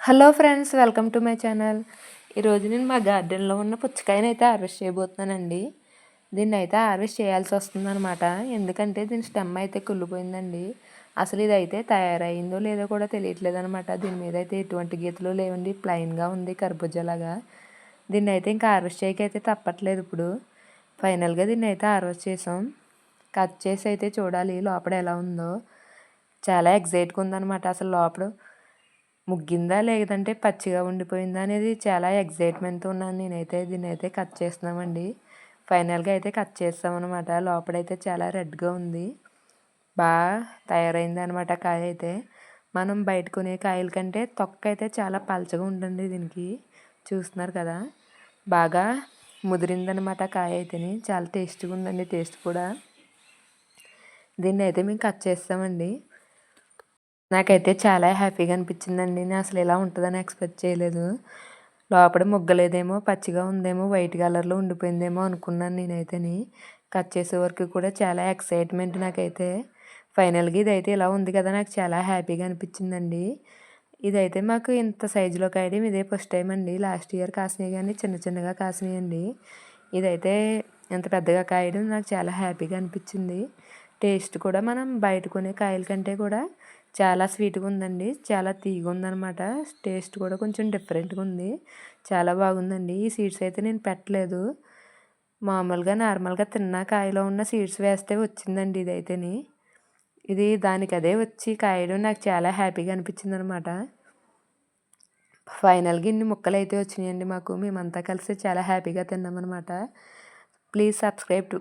Hello friends welcome to my channel. ఈరోజు నేను మా గార్డెన్లో ఉన్న పుచ్చకాయని అయితే హార్వెస్ట్ చేయబోతున్నానండి. దీన్ని అయితే హార్వెస్ట్ చేయాల్సి వస్తుందన్నమాట. ఎందుకంటే దీని స్టెమ్ అయితే కుళ్ళిపోయిందండి. అసలు ఇది అయితే తయారైందో లేదో కూడా తెలియట్లేదు అనమాట దీని మీద అయితే ఎటువంటి గీతలు లేవండి. ప్లైన్గా ఉంది కర్బూజాలాగా. దీన్ని అయితే ఇంకా హార్వెస్ట్ చేయకైతే తప్పట్లేదు ఇప్పుడు. ఫైనల్గా దీన్ని అయితే హార్వెస్ట్ చేసాం. కట్ చేసి అయితే చూడాలి లోపల ఎలా ఉందో. చాలా ఎగ్జైట్గా ఉందన్నమాట. అసలు లోపల ముగ్గిందా లేదంటే పచ్చిగా ఉండిపోయిందా అనేది చాలా ఎగ్జైట్మెంట్తో ఉన్నాను. నేనైతే దీన్ని అయితే కట్ చేస్తున్నామండి. ఫైనల్గా అయితే కట్ చేస్తామన్నమాట. లోపలైతే చాలా రెడ్గా ఉంది. బాగా తయారైంది అనమాట కాయ అయితే. మనం బయట కొనే కాయల కంటే తొక్క అయితే చాలా పలచగా ఉంటుంది దీనికి. చూస్తున్నారు కదా? బాగా ముదిరిందనమాట కాయ అయితేని. చాలా టేస్ట్గా ఉందండి టేస్ట్ కూడా. దీన్ని అయితే మేము కట్ చేస్తామండి. నాకైతే చాలా హ్యాపీగా అనిపించిందండి. నేను అసలు ఇలా ఉంటుందని ఎక్స్పెక్ట్ చేయలేదు. లోపల ముగ్గలేదేమో పచ్చిగా ఉందేమో వైట్ కలర్లో ఉండిపోయిందేమో అనుకున్నాను నేనైతేని. కట్ చేసే వరకు కూడా చాలా ఎక్సైట్మెంట్ నాకైతే. ఫైనల్గా ఇదైతే ఇలా ఉంది కదా నాకు చాలా హ్యాపీగా అనిపించిందండి. ఇదైతే మాకు ఇంత సైజులో కాయడం ఇదే ఫస్ట్ టైం అండి. లాస్ట్ ఇయర్ కాసినాయి కానీ చిన్న చిన్నగా కాసినాయండి. ఇదైతే ఇంత పెద్దగా కాయడం నాకు చాలా హ్యాపీగా అనిపించింది. టేస్ట్ కూడా మనం బయట కొనే కాయల కంటే కూడా చాలా స్వీట్గా ఉందండి. చాలా తీగా ఉందనమాట టేస్ట్ కూడా కొంచెం డిఫరెంట్గా ఉంది. చాలా బాగుందండి. ఈ సీడ్స్ అయితే నేను పెట్టలేదు. మామూలుగా నార్మల్గా తిన్న కాయలో ఉన్న సీడ్స్ వేస్తే వచ్చిందండి ఇదైతేని. ఇది దానికి అదే వచ్చి కాయడం నాకు చాలా హ్యాపీగా అనిపించింది అనమాట ఫైనల్గా ఇన్ని ముక్కలు అయితే వచ్చినాయండి మాకు. మేమంతా కలిసి చాలా హ్యాపీగా తిన్నామన్నమాట. Please subscribe to